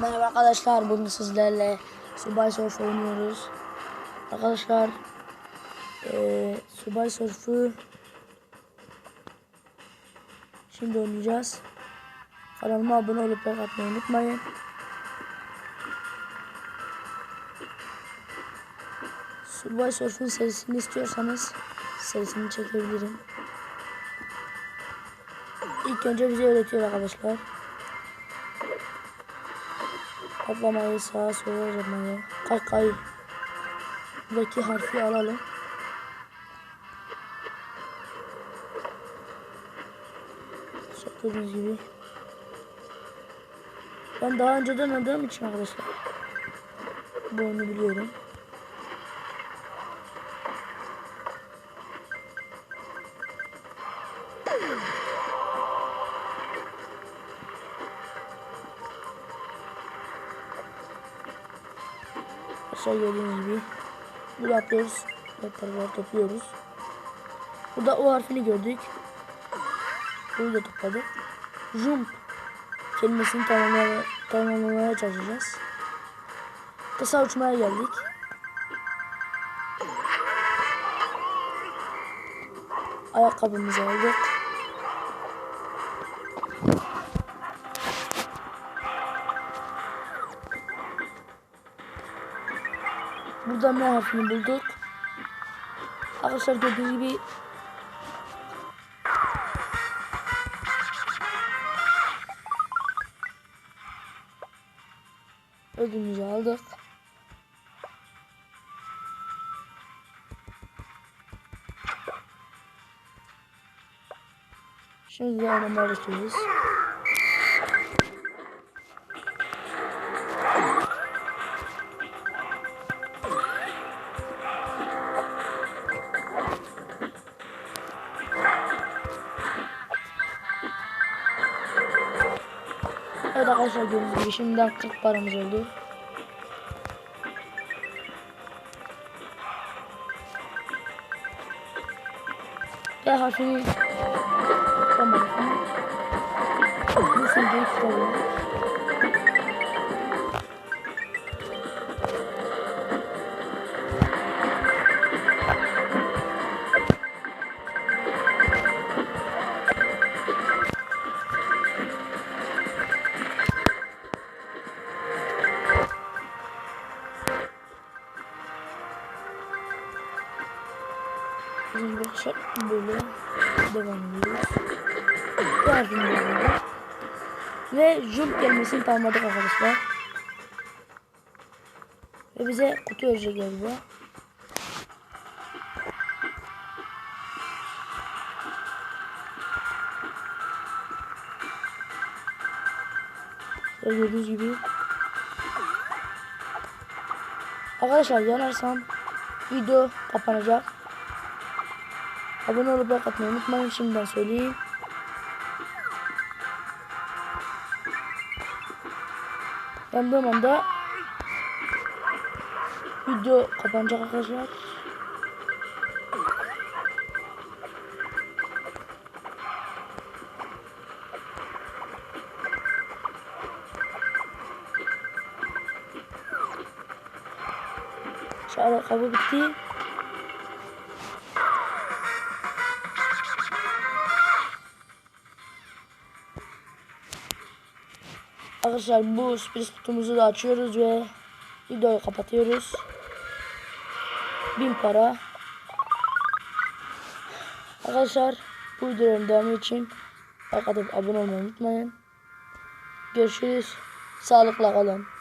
Merhaba arkadaşlar bugün sizlerle Subay Surf oynuyoruz. Arkadaşlar eee Subay Surf'u şimdi oynayacağız. Kanalıma abone olup like atmayı unutmayın. Subay Surf'un serisini istiyorsanız serisini çekebilirim. İlk önce bize öğretiyor arkadaşlar. Atlamayı sağa sola yapmayı. Kakayı. Buradaki harfi alalım. Gördüğünüz gibi. Ben daha önceden oynadığım için arkadaşlar. Bu oyunu biliyorum. Aşağı gördüğünüz gibi. Burada atlıyoruz. Ve paraları topluyoruz. Burada O harfini gördük. Bunu da topladık. Jump kelimesini tamamlamaya, tamamlamaya çalışacağız. Kısa uçmaya geldik. Ayakkabımızı aldık. Burada M harfini bulduk. Arkadaşlar gördüğünüz gibi ödülümüzü aldık. Şimdi de oynamaya başlıyoruz. Evet arkadaşlar gördüğünüz gibi şimdiden 40 paramız oldu. G harfini yapamadık ama bu filmde tutalım. Bizim arkadaşlar böyle devam ediyoruz. Yardım. Ve jump gelmesini tamamladık arkadaşlar. Ve bize kutu verecek galiba. Ve gördüğünüz gibi. Arkadaşlar yanarsam video kapanacak. Abone olup like atmayı unutmayın. Şimdiden söyleyeyim. Yandığım anda video kapanacak arkadaşlar. Şu ayakkabı bitti. Arkadaşlar bu sürpriz kutumuzu da açıyoruz ve videoyu kapatıyoruz. 1000 para. Arkadaşlar bu videonun devamı için like atıp abone olmayı unutmayın. Görüşürüz. Sağlıkla kalın.